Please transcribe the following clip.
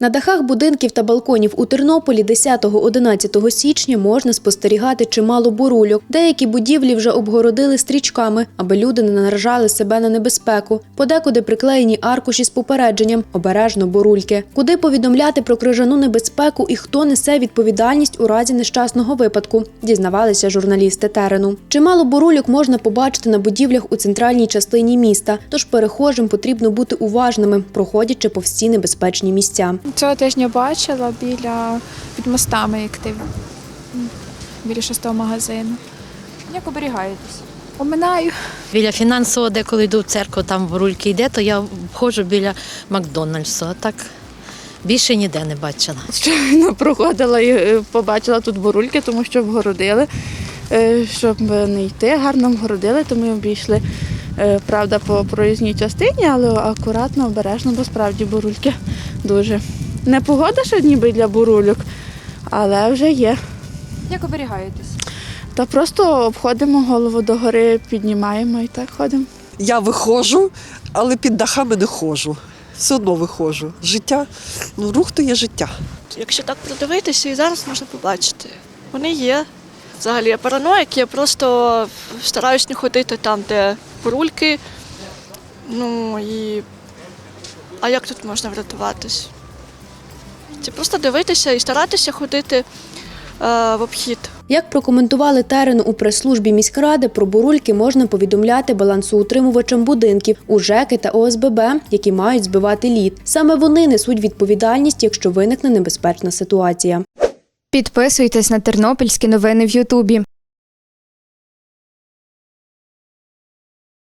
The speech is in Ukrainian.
На дахах будинків та балконів у Тернополі 10-11 січня можна спостерігати чимало бурульок. Деякі будівлі вже обгородили стрічками, аби люди не наражали себе на небезпеку. Подекуди приклеєні аркуші з попередженням обережно бурульки. Куди повідомляти про крижану небезпеку і хто несе відповідальність у разі нещасного випадку, дізнавалися журналісти терену. Чимало бурульок можна побачити на будівлях у центральній частині міста, тож перехожим потрібно бути уважними, проходячи повз ці небезпечні місця. Цього тижня бачила біля під мостами, як ти біля шостого магазину. Як оберігаєтесь? Оминаю. Біля фінансового, де коли йду в церкву, там бурульки йде, то я входжу біля Макдональдсу. А так більше ніде не бачила. Щойно проходила і е, побачила тут бурульки, тому що вгородили. Е, Щоб не йти, гарно вгородили, то ми обійшли. Е, Правда, по проїзній частині, але акуратно, обережно, бо справді бурульки дуже. Не погода ще ніби для бурульок, але вже є. Як оберігаєтесь? Та просто обходимо голову догори, піднімаємо і так ходимо. Я виходжу, але під дахами не ходжу. Все одно виходжу. Життя, ну рух то є життя. Якщо так придивитися, і зараз можна побачити. Вони є. Взагалі я параноїк, я просто стараюсь не ходити там, де бурульки. Ну і. А як тут можна врятуватись? Це просто дивитися і старатися ходити е, в обхід. Як прокоментували терен у прес-службі міськради, про бурульки можна повідомляти балансоутримувачам будинків у ЖЕКи та ОСББ, які мають збивати лід. Саме вони несуть відповідальність, якщо виникне небезпечна ситуація. Підписуйтесь на тернопільські новини в Ютубі.